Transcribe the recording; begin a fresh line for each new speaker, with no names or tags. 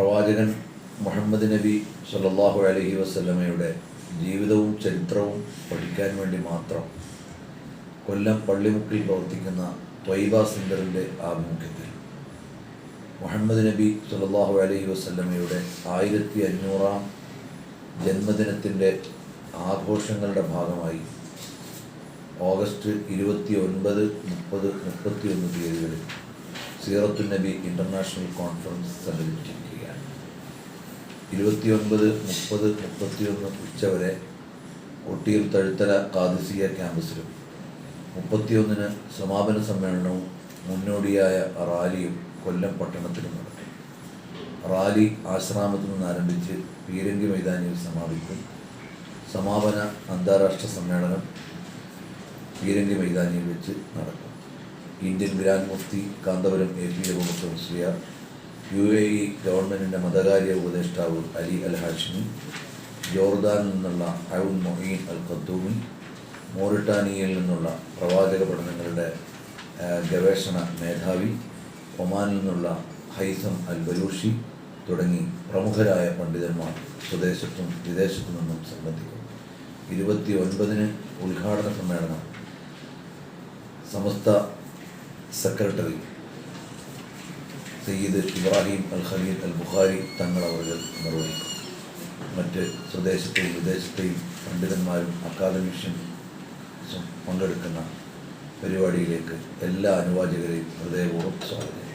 പ്രവാചകൻ മുഹമ്മദ് നബി സല്ലാഹു അലഹി വസ്ലമയുടെ ജീവിതവും ചരിത്രവും പഠിക്കാൻ വേണ്ടി മാത്രം കൊല്ലം പള്ളിമുക്കിൽ പ്രവർത്തിക്കുന്ന ത്വൈബ സെന്ററിന്റെ ആഭിമുഖ്യത്തിൽ മുഹമ്മദ് നബി സല്ലാഹു അലഹി വസ്ലമയുടെ ആയിരത്തി അഞ്ഞൂറാം ജന്മദിനത്തിന്റെ ആഘോഷങ്ങളുടെ ഭാഗമായി ഓഗസ്റ്റ് ഇരുപത്തി ഒൻപത് മുപ്പത് മുപ്പത്തി ഒന്ന് തീയതികളിൽ സീറത്തു നബി ഇന്റർനാഷണൽ കോൺഫറൻസ് സംഘടിപ്പിച്ചിരിക്കുകയാണ് ഇരുപത്തിയൊൻപത് മുപ്പത് മുപ്പത്തിയൊന്ന് ഉച്ചവരെ കൊട്ടിയൂർ തഴുത്തല കാദിസിയ ക്യാമ്പസിലും. മുപ്പത്തിയൊന്നിന് സമാപന സമ്മേളനവും മുന്നോടിയായ റാലിയും കൊല്ലം പട്ടണത്തിലും നടക്കും. റാലി ആശ്രാമത്തിൽ നിന്ന് ആരംഭിച്ച് പീരങ്കി മൈതാനിയിൽ സമാപിക്കും. സമാപന അന്താരാഷ്ട്ര സമ്മേളനം പീരങ്കി മൈതാനിയിൽ വെച്ച് നടക്കും. Indian grand Mufti Kanthapuram A P Abubakar Musliyar U A E ഗവൺമെന്റിന്റെ മതകാര്യ ഉപദേഷ്ടാവ് അലി അൽ ഹാഷിമി ജോർദാനിൽ നിന്നുള്ള അഴുൻ മൊഹീൻ അൽ ഖത്തൂമി മോറിട്ടാനിയയിൽ നിന്നുള്ള പ്രവാചക പഠനങ്ങളുടെ ഗവേഷണ മേധാവി ഒമാനിൽ നിന്നുള്ള ഹൈസം അൽ ബലൂഷി തുടങ്ങി പ്രമുഖരായ പണ്ഡിതന്മാർ സ്വദേശത്തും വിദേശത്തു നിന്നും സംബന്ധിക്കും ഇരുപത്തി ഒൻപതിന് ഉദ്ഘാടന സമ്മേളനം സമസ്ത സെക്രട്ടറി സയ്യിദ് ഇബ്രാഹിം അൽ ഖലീൽ അൽ ബുഖാരി തങ്ങൾ അവർ നിർവഹിക്കും. മറ്റ് സ്വദേശത്തെയും വിദേശത്തെയും പണ്ഡിതന്മാരും അക്കാദമിഷ്യൻസും പങ്കെടുക്കുന്ന പരിപാടിയിലേക്ക് എല്ലാ അനുവാചകരെയും ഹൃദയപൂർവം സ്വാഗതം.